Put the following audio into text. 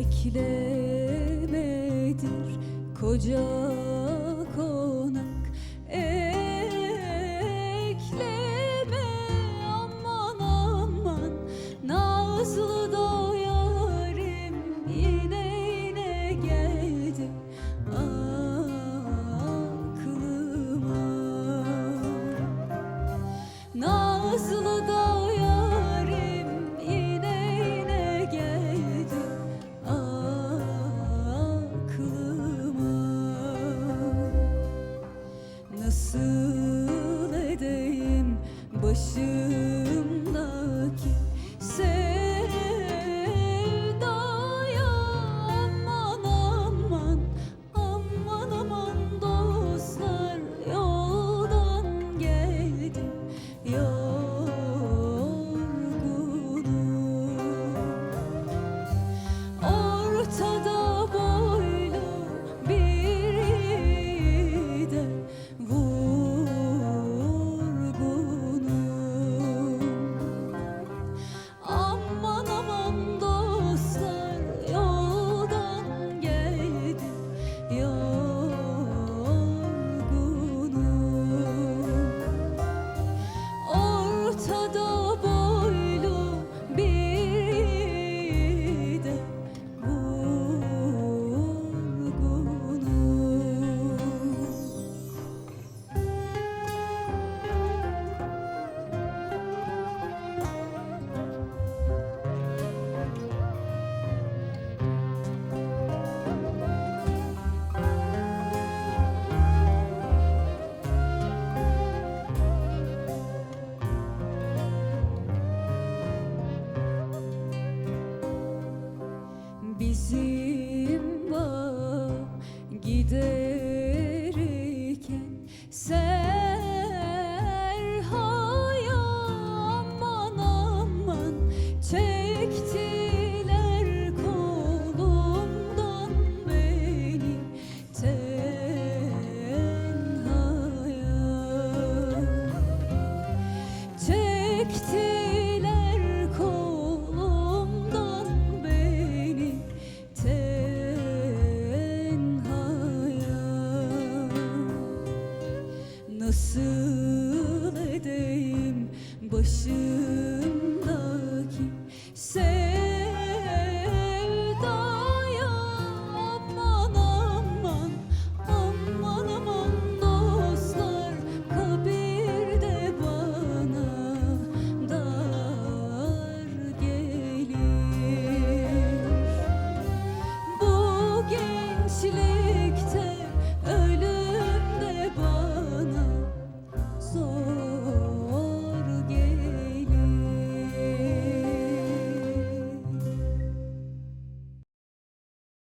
eklemedir koca başımdaki Bizim bağ gidelim başımdaki sen